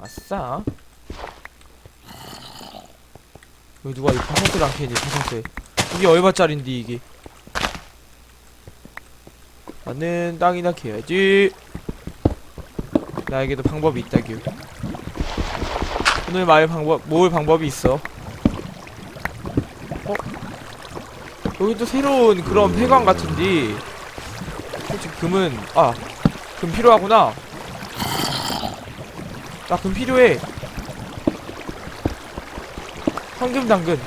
아싸. 여기 누가 이 파산세를 안 캐니, 파산세. 이게 얼마짜린디, 이게. 나는 땅이나 캐야지. 나에게도 방법이 있다규. 오늘 말 방법, 모을 방법이 있어. 어? 여기 또 새로운 그런 폐광 같은데. 솔직히 금은, 아, 금 필요하구나. 나 금 필요해. 황금 당근.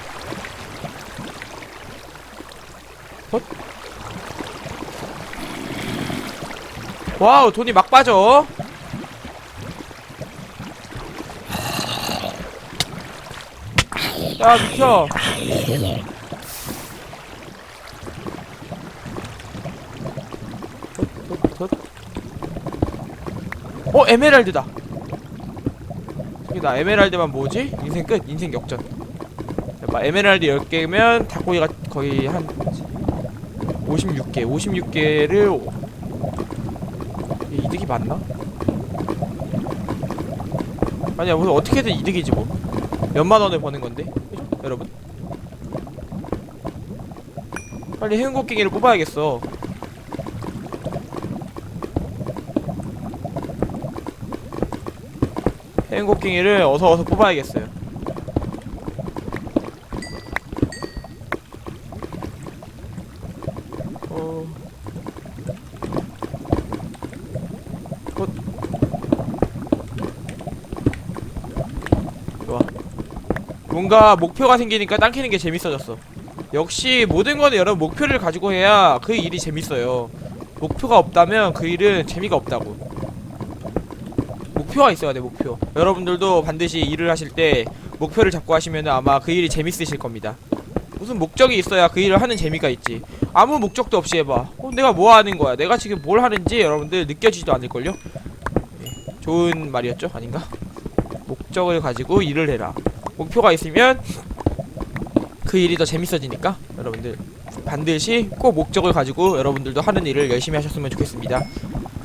헛? 와우, 돈이 막 빠져. 야, 헛. 어, 에메랄드다. 나 에메랄드만 뭐지? 인생 끝. 인생 역전. 봐, 에메랄드 10개면 닭고기가 거의 한 56개. 56개를 이득이 맞나? 아니야, 무슨 어떻게든 이득이지 뭐. 몇만 원을 버는 건데. 그죠? 여러분? 빨리 행운곡갱이를 뽑아야겠어. 행운곡갱이를 어서 어서 뽑아야겠어요. 어... 뭔가 목표가 생기니까 땅 캐는 게 재밌어졌어. 역시 모든 거는 여러분 목표를 가지고 해야 그 일이 재밌어요. 목표가 없다면 그 일은 재미가 없다고. 목표가 있어야 돼, 목표. 여러분들도 반드시 일을 하실 때 목표를 잡고 하시면 아마 그 일이 재밌으실 겁니다. 무슨 목적이 있어야 그 일을 하는 재미가 있지. 아무 목적도 없이 해봐. 어, 내가 뭐 하는 거야? 내가 지금 뭘 하는지 여러분들 느껴지지도 않을걸요? 네, 좋은 말이었죠? 아닌가? 목적을 가지고 일을 해라. 목표가 있으면 그 일이 더 재밌어지니까 여러분들 반드시 꼭 목적을 가지고 여러분들도 하는 일을 열심히 하셨으면 좋겠습니다.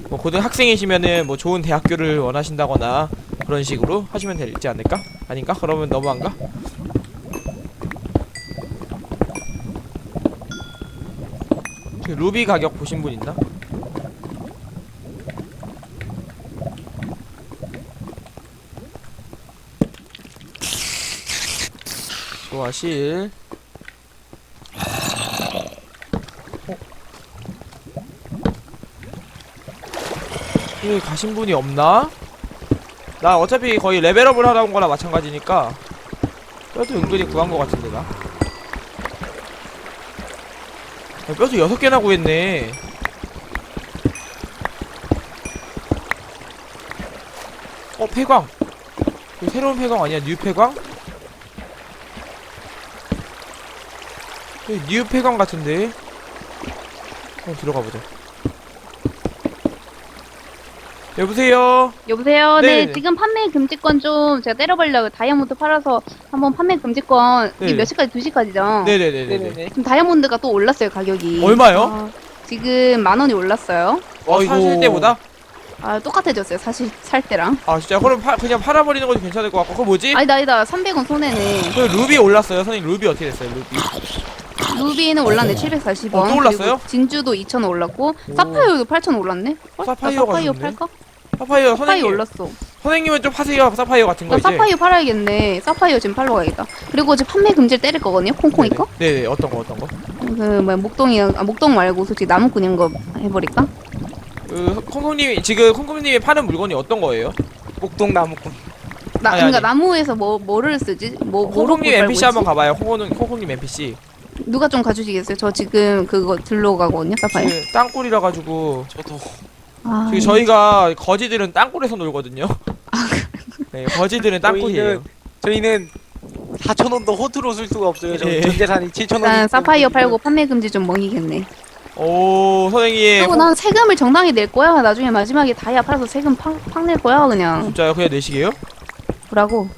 뭐 고등학생이시면은 뭐 좋은 대학교를 원하신다거나 그런 식으로 하시면 되지 않을까? 아닌가? 그러면 너무한가? 그 루비 가격 보신 분 있나? 좋아 실 여기 가신 분이 없나? 나 어차피 거의 레벨업을 하러 온 거나 마찬가지니까 뼈도 은근히 구한 거 같은데 나. 야, 뼈도 여섯 개나 구했네. 어 폐광. 새로운 폐광 아니야? 뉴 폐광? 뉴 폐광 같은데? 한번 들어가 보자 여보세요 여보세요. 네, 네네네. 지금 판매 금지권 좀 제가 때려보려고 다이아몬드 팔아서 한번 판매 금지권 네네. 몇 시까지? 2 시까지죠. 네네 네네네 지금 다이아몬드가 또 올랐어요 가격이. 얼마요? 아, 지금 만 원이 올랐어요. 어. 사실 때보다? 아 똑같아졌어요. 사실 살 때랑. 아 진짜 그럼 파, 그냥 팔아버리는 것도 괜찮을 것 같고 그거 뭐지? 아니다 아니다. 300원 손해네. 그 루비 올랐어요 선생님 루비 어떻게 됐어요 루비 루비는 올랐네 740원. 어, 또 올랐어요? 진주도 2,000원 올랐고 오. 사파이어도 8,000원 올랐네. 어? 나 사파이어가 사파이어 좋네. 팔까? 사파이어 사파이어 선생님 올랐어. 선생님은 좀 파세요 사파이어 같은 거 나 이제 사파이어 팔아야겠네. 사파이어 지금 팔러 가야겠다. 그리고 지금 판매 금지를 때릴 거거든요. 콩콩이 거. 네네 네네, 어떤 거 어떤 거? 그 뭐야 목동이 아 목동 말고 솔직히 나무꾼 이런 거 해버릴까? 그 콩콩님이 지금 콩콩님이 파는 물건이 어떤 거예요? 목동 나무꾼. 나 아니, 그러니까 아니. 나무에서 뭐 뭐를 쓰지? 뭐 뭐로 콩콩님 NPC? 한번 가봐요 콩콩님 콩콩님 NPC 누가 좀 가주시겠어요? 저 지금 그거 들러 가거든요. 사파이어. 지금 땅굴이라 가지고 저도 아, 지금 저희가 거지들은 땅굴에서 놀거든요 네 거지들은 땅굴이에요 저희는 4천 원도 호투로 쓸 수가 없어요. 저 예. 전 재산이 7천 원. 일단 사파이어 팔고 판매 금지 좀 먹이겠네. 오 선생님 그리고 난 세금을 정당히 낼 거야. 나중에 마지막에 다이아 팔아서 세금 팍팍낼 거야 그냥. 진짜요 그냥 내시게요? 뭐라고?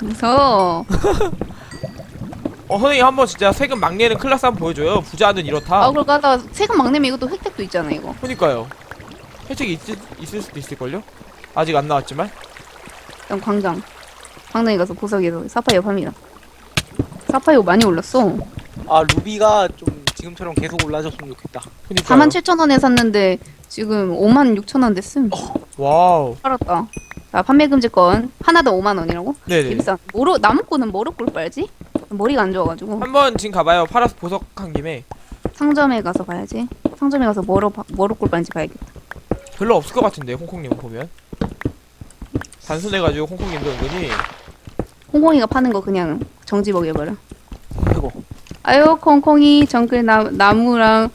무서워. 어 선생님 한번 진짜 세금 막 내는 클래스 한번 보여줘요 부자는 이렇다 아 그러고 하다가 세금 막 내면 이것도 혜택도 있잖아 이거. 그니까요 혜택이 있을, 있을 수도 있을걸요? 아직 안 나왔지만 일단 광장. 광장에 가서 보석에서 사파이어 팝니다. 사파이어 많이 올랐어. 아 루비가 좀 지금처럼 계속 올라졌으면 좋겠다. 그니까요 47,000원에 샀는데 지금 56,000원 됐음. 와우 팔았다. 자, 판매 금지권 하나당 5만 원이라고? 네네 비싸. 뭐로 나무꾼은 뭐로 꿀 빨지? 머리가 안 좋아가지고 한번 지금 가봐요 팔아서 보석 한 김에 상점에 가서 봐야지. 상점에 가서 뭐로 바- 뭐로 꿀 빨지 봐야겠다. 별로 없을 것 같은데 홍콩님은 보면 단순해가지고 홍콩님도 은근히 홍콩이가 파는 거 그냥 정지 먹여버려. 아이고. 아유 콩콩이 정글 나, 나무랑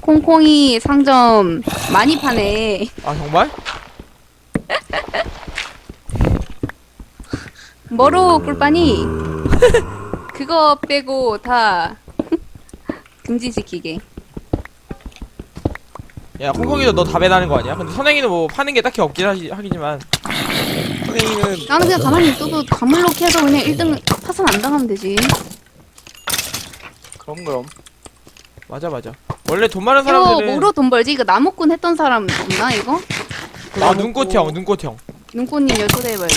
콩콩이 상점 많이 파네. 아 정말? 뭐로 꿀빠니? 그거 빼고 다 금지시키게. 야 홍콩이도 너 다 배나는 거 아니야? 근데 선행이는 뭐 파는 게 딱히 없긴 하지, 하기지만 선생님은 나는 그냥 가만히 있어도 가물로 캐도 그냥 1등 파산 안 당하면 되지. 그럼 그럼. 맞아 맞아 원래 돈 많은 이거 사람들은 뭐로 돈 벌지? 이거 나무꾼 했던 사람 없나 이거? 아 눈꽃형 눈꽃형 눈꽃님 여 초대해봐요.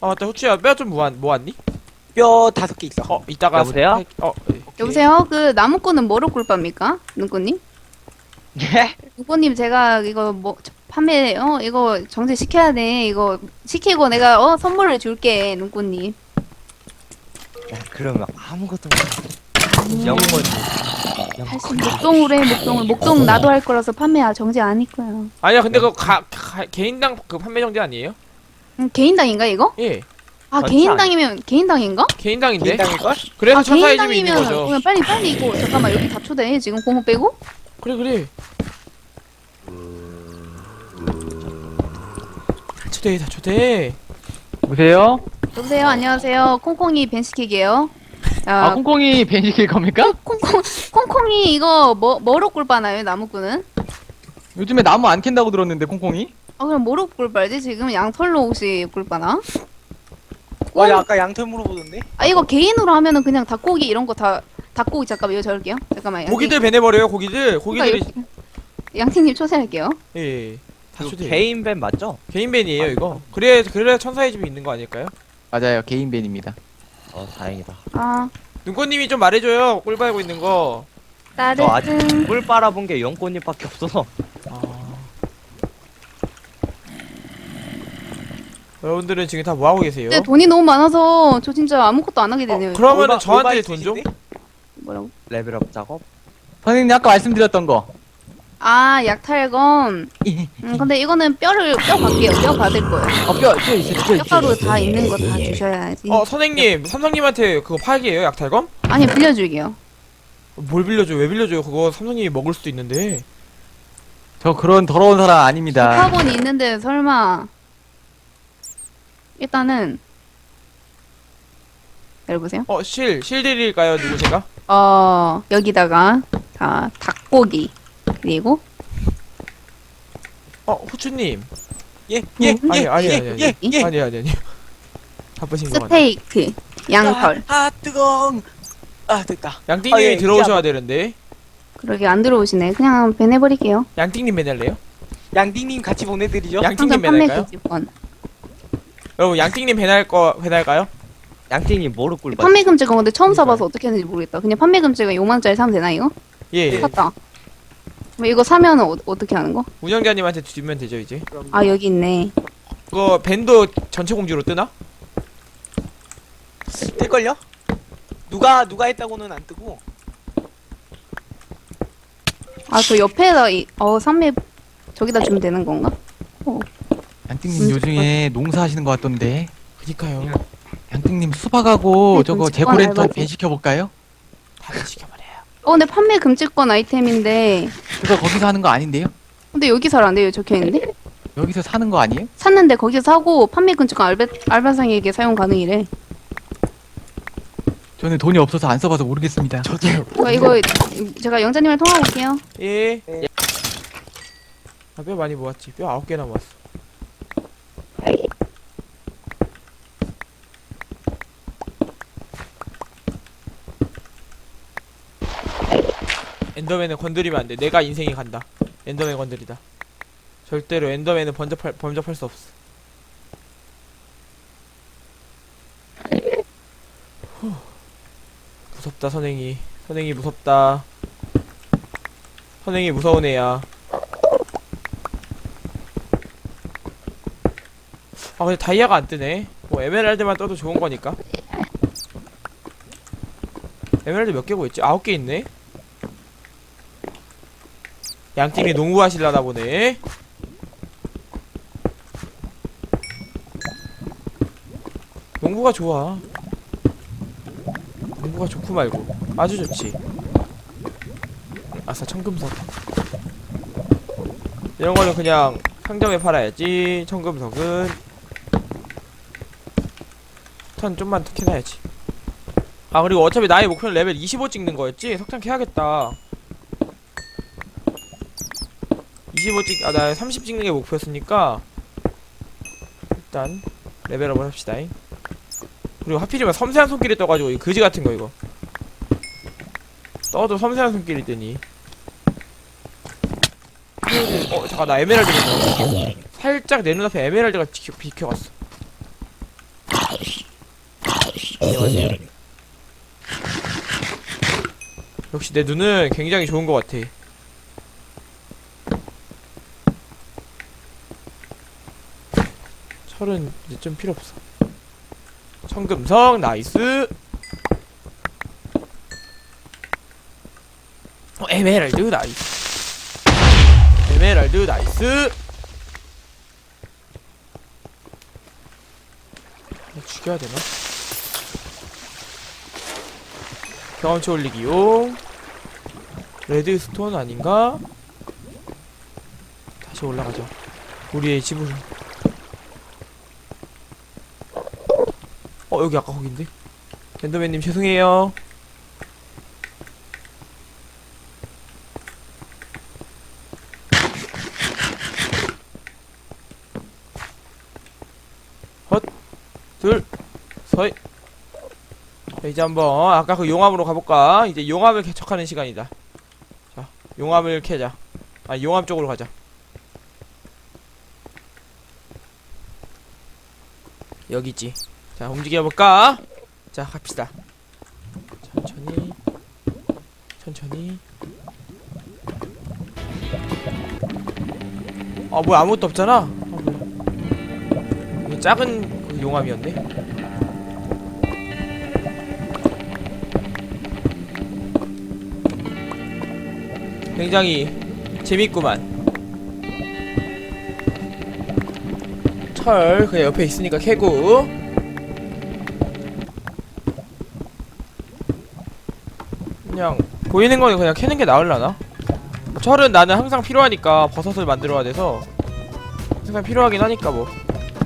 아 맞다 후추야 뼈 좀 모았, 모았니? 뼈 다섯 개 있어. 어 이따가 여보세요? 할- 어 네. 여보세요? 그 나무꾼은 뭐로 꿀빠입니까? 눈꽃님? 예? 눈꽃님 제가 이거 뭐 판매 어 이거 정지 시켜야 돼. 이거 시키고 내가 어 선물을 줄게 눈꽃님. 야, 그러면 아무것도 못 영혼 할수 목동으로 해 목동을 목동 나도 할 거라서 판매 아 정지 아닐 거야. 아니야 근데 그거 가, 가, 개인당 그 판매 정지 아니에요? 음, 개인당인가 이거? 예 아 개인당이면 개인당인가? 개인당인데 개인당일걸? 그래서 아 천사의 집이 있는 개인당이면 거죠 그냥 빨리 빨리 이거 잠깐만 여기 다 초대해 지금 공호 빼고 그래 그래 다 초대해 다 초대해 보세요. 여보세요 안녕하세요 콩콩이 벤시키게요. 아, 아 콩콩이 벤시킬 겁니까? 콩콩 콩콩이 이거 뭐 뭐로 꿀빠나요 나무꾼은? 요즘에 나무 안 캔다고 들었는데 콩콩이? 아 그럼 뭐로 꿀빨지 지금 양털로 혹시 꿀빠나? 와, 야, 아까 양털 물어보던데? 아 이거 개인으로 하면은 그냥 닭고기 이런 거 다 닭고기 잠깐만 이거 적을게요. 잠깐만. 고기들 배내버려요 고기들 고기들이 양팀님 초대할게요. 예, 예. 다그 초대해 개인 밴 맞죠? 개인 밴이에요 이거 그래 그래야 천사의 집이 있는 거 아닐까요? 맞아요. 개인 벤입니다. 어 다행이다 아 눈꽃님이 좀 말해줘요 꿀 빨고 있는 거 나를 저 아직 꿀 빨아본 게 영꽃잎밖에 없어서 여러분들은 지금 다 뭐하고 계세요? 근데 돈이 너무 많아서 저 진짜 아무것도 안 하게 되네요. 어, 그러면은 올바- 저한테 돈 좀? 뭐라고? 레벨업 작업 선생님 아까 말씀드렸던 거. 아 약탈검. 음, 근데 이거는 뼈를 뼈 받게요. 뼈 받을 거예요. 어, 뼈, 뼈 있어, 뼈 있어. 뼈가루 다 있는 거 다 주셔야지. 어 선생님 삼성님한테 그거 팔게요 약탈검? 아니 빌려줄게요. 뭘 빌려줘요 왜 빌려줘요 그거 삼성님이 먹을 수도 있는데 저 그런 더러운 사람 아닙니다. 카본이 있는데 설마 일단은 열보세요. 어 실 실 드릴까요 누구 제가? 어 여기다가 자 닭고기 그리고 어 후추님 예, 예, 음. 예, 아니, 아니, 예, 아니, 아니. 예, 예. 아니 아니 아니 바쁘신 거 같아 스테이크 양털 아, 아, 뜨거운. 아, 됐다. 양띵님이 아, 예, 들어오셔야 되는데 그러게 안 들어오시네. 그냥 배내버릴게요. 양띵님 배낼래요? 양띵님 같이 보내드리죠? 양띵님 판매? 금지권. 여러분 양띵님 배날 거 배날까요? 양띵이 뭐로 꿀 판매 금지권 근데 처음 사봐서 어떻게 하는지 모르겠다. 그냥 판매 금지가 5만짜리 사면 되나 이거? 예 샀다. 뭐 이거 사면은 어, 어떻게 하는 거? 운영자님한테 주면 되죠 이제 아 여기 있네. 그거 밴도 전체 공지로 뜨나? 될걸요? 누가, 누가 했다고는 안 뜨고. 아 저 옆에다 이, 어 산매 저기다 주면 되는 건가? 양띵님 음, 요즘에 농사하시는 것 같던데. 그니까요 양띵님 수박하고 네, 저거 좀 재고 렌터 알바지. 벤 시켜 볼까요? 다 시켜버려요 어 근데 판매 금지권 아이템인데 그거 거기서 하는 거 아닌데요? 근데 여기 사라는데요 적혀 있는데? 여기서 사는 거 아니에요? 샀는데 거기서 사고 판매 금지권 알바 알바상에게 사용 가능이래. 저는 돈이 없어서 안 써봐서 모르겠습니다. 저도요. 어, 이거 제가 영자님이랑 통화 볼게요. 예. 네. 아, 뼈 많이 모았지. 뼈 아홉 개나 모았어. 엔더맨은 건드리면 안 돼. 내가 인생이 간다. 엔더맨 건드리다. 절대로 엔더맨은 범접할, 범접할 수 없어. 후. 무섭다, 선행이. 선행이 무섭다. 선행이 무서운 애야. 아, 근데 다이아가 안 뜨네. 뭐, 에메랄드만 떠도 좋은 거니까. 에메랄드 몇개 보였지? 아홉 개 있네? 양팀이 농구하실라나 보네. 농구가 좋아. 농구가 좋고 말고 아주 좋지. 아싸 청금석. 이런 거는 그냥 상점에 팔아야지. 청금석은 턴 좀만 더 캐놔야지. 아 그리고 어차피 나의 목표는 레벨 25 찍는 거였지. 석탄 캐야겠다. 25 찍, 아, 나 30 찍는 게 목표였으니까, 일단, 레벨업을 합시다. 그리고 하필이면 섬세한 손길이 떠가지고, 이 그지 같은 거, 이거. 떠도 섬세한 손길이 뜨니. 어, 잠깐, 나 에메랄드 좀 살짝 내 눈앞에 에메랄드가 비켜, 비켜갔어. 안녕하세요. 역시 내 눈은 굉장히 좋은 것 같아. 철은 이제 좀 필요 없어. 청금성 나이스. 어, 에메랄드 나이스. 에메랄드 나이스. 이거 죽여야 되나? 경험치 올리기용. 레드스톤 아닌가? 다시 올라가자. 우리의 집으로. 어 여기 아까 거긴데 엔더맨님 죄송해요 헛둘서이 이제 한번 아까 그 용암으로 가볼까? 이제 용암을 개척하는 시간이다. 자 용암을 캐자. 아 용암 쪽으로 가자. 여기 있지. 자 움직여볼까? 자 갑시다. 천천히. 천천히. 아 뭐야 아무것도 없잖아? 아 뭐야. 이게 작은 그 용암이었네 굉장히 재밌구만. 철 그냥 옆에 있으니까 캐고. 그냥 보이는 거는 그냥 캐는 게 나을라나? 철은 나는 항상 필요하니까 버섯을 만들어야 돼서 항상 필요하긴 하니까 뭐.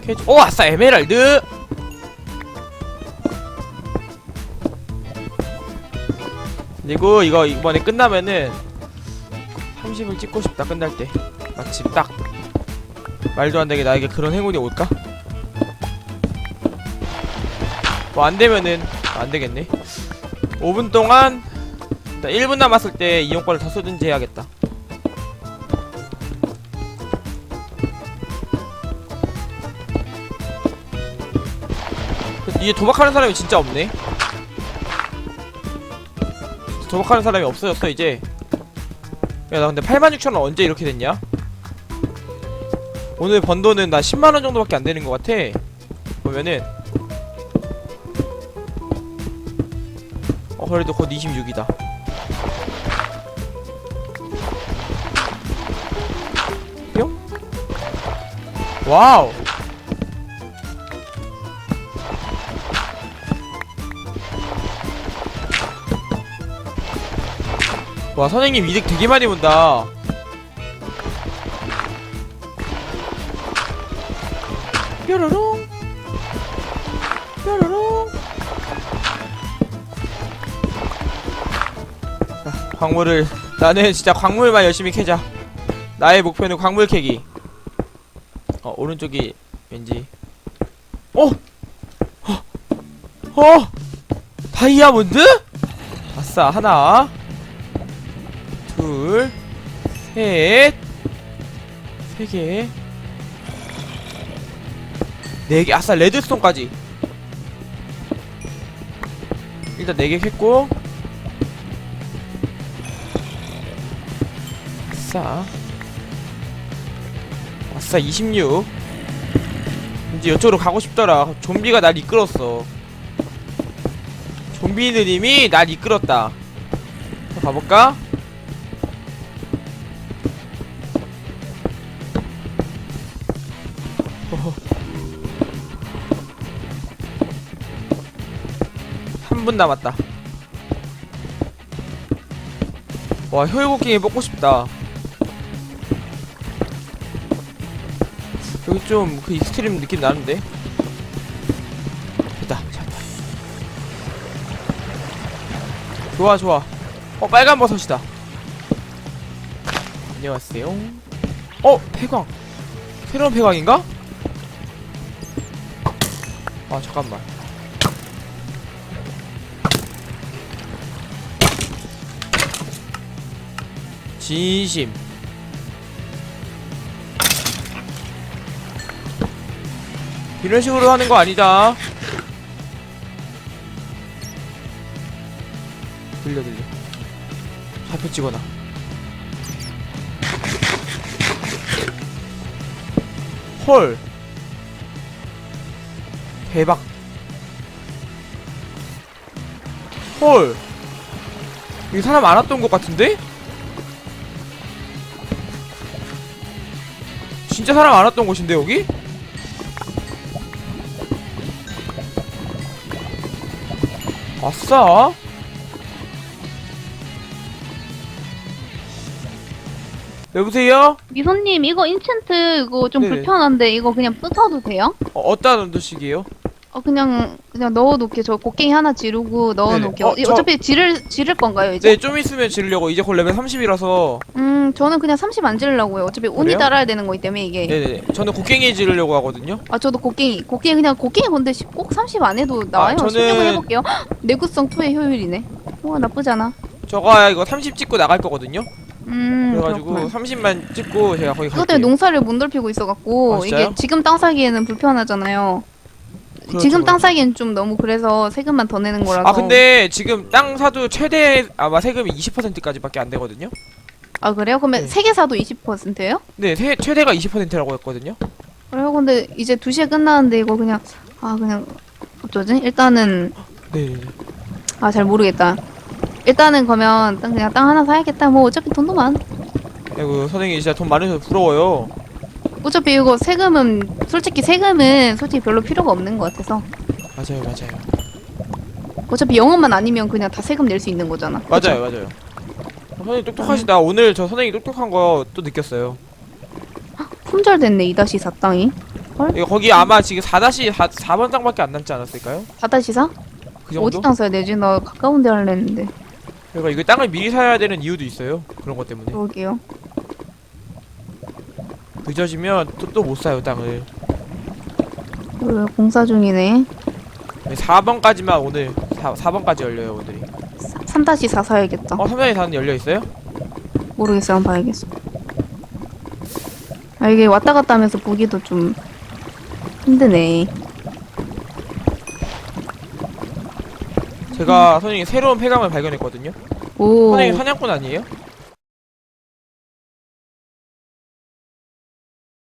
캐지 오 아싸 에메랄드! 그리고 이거 이번에 끝나면은 30을 찍고 싶다 끝날 때 마침 딱 말도 안 되게 나에게 그런 행운이 올까? 뭐 안 되면은 안 되겠네 5분 동안 일단 1분 남았을 때 이용권을 다 쓰든지 해야겠다. 이게 도박하는 사람이 진짜 없네. 도박하는 사람이 없어졌어 이제. 야 나 근데 86,000원 언제 이렇게 됐냐? 오늘 번 돈은 나 10만원 정도밖에 안 되는 것 같아. 보면은 어 그래도 곧 26이다. 뿅? 와우! 와 선생님 이득 되게 많이 본다 뾰로롱 뾰로롱 자 광물을 나는 진짜 광물만 열심히 캐자 나의 목표는 광물 캐기 어 오른쪽이 왠지 어! 어! 어! 다이아몬드? 아싸 하나 둘셋 3개. 4개 아싸 레드스톤까지. 일단 4개 했고. 아싸. 아싸 26 이제 이쪽으로 가고 싶더라. 좀비가 날 이끌었어. 좀비느님이 날 이끌었다. 자, 가볼까? 3분 남았다. 와 효율곡킹이 뽑고 싶다. 여기 좀 그 익스트림 느낌 나는데? 됐다 잡았다. 좋아 좋아. 어 빨간 버섯이다. 안녕하세요. 어 폐광. 새로운 폐광인가? 아 잠깐만 진심. 이런 식으로 하는 거 아니다. 들려 들려. 좌표 찍어놔. 헐. 대박. 헐. 여기 사람 많았던 것 같은데? 진짜 사람 많았던 곳인데 여기? 아싸 여보세요? 미소님 이거 인챈트 이거 좀 네네. 불편한데 이거 그냥 부숴도 돼요? 어, 어디다 넣으시게요? 어 그냥 그냥 넣어놓게. 저 곡괭이 하나 지르고 넣어놓게. 네네. 어, 어, 저- 어차피 지를 지를 건가요 이제? 네, 좀 있으면 지르려고. 이제 곧 레벨 30이라서. 음 저는 그냥 30 안 지르려고요. 어차피 운이 그래요? 따라야 되는 거기 때문에 이게. 네네 저는 곡괭이 지르려고 하거든요. 아 저도 곡괭이 곡괭이 그냥 곡괭이 건데 시- 꼭 30 안 해도 나와요? 저는- 16을 해볼게요. 헉, 내구성 2의 효율이네. 와 나쁘잖아. 저가 이거 30 찍고 나갈 거거든요. 음 그래가지고 그렇구나. 30만 찍고 제가 거기 그것 갈게요. 때문에 농사를 못 넓히고 있어갖고 아, 진짜요? 이게 지금 땅 사기에는 불편하잖아요 지금 땅 그렇죠. 사기엔 좀 너무 그래서 세금만 더 내는 거라서 아 근데 지금 땅 사도 최대 아마 세금이 20%까지밖에 안 되거든요 아 그래요? 그러면 네. 세 개 사도 20%예요? 네 세- 최대가 20%라고 했거든요 그래요? 근데 이제 2시에 끝나는데 이거 그냥 아 그냥 어쩌지? 일단은 네 아 잘 모르겠다 일단은 그러면 땅 그냥 땅 하나 사야겠다 뭐 어차피 돈도 많 아이고 선생님 진짜 돈 많으셔서 부러워요 어차피 이거 세금은 솔직히 세금은 솔직히 별로 필요가 없는 것 같아서. 맞아요 맞아요. 어차피 영어만 아니면 그냥 다 세금 낼 수 있는 거잖아. 맞아요 맞아요. 어, 선생님 똑똑하시다 오늘 저 선생님 똑똑한 거 또 느꼈어요. 품절됐네 2-4 땅이. 이거 거기 아마 지금 4다시 4, 4번 땅밖에 안 남지 않았을까요? 4-4? 그 정도? 어디 땅 사야 되지? 나 가까운 데 할래 했는데. 그러니까 이거 땅을 미리 사야 되는 이유도 있어요 그런 것 때문에. 그러게요 늦어지면 또또못 사요 땅을. 왜 공사 중이네. 4번까지만 오늘 4, 4번까지 열려요 오늘이. 3-4 사야겠다 어 3단이 4는 열려있어요? 모르겠어 한번 봐야겠어. 아 이게 왔다 갔다 하면서 보기도 좀 힘드네. 제가 선생님 새로운 폐감을 발견했거든요. 오. 선생님 사냥꾼 아니에요?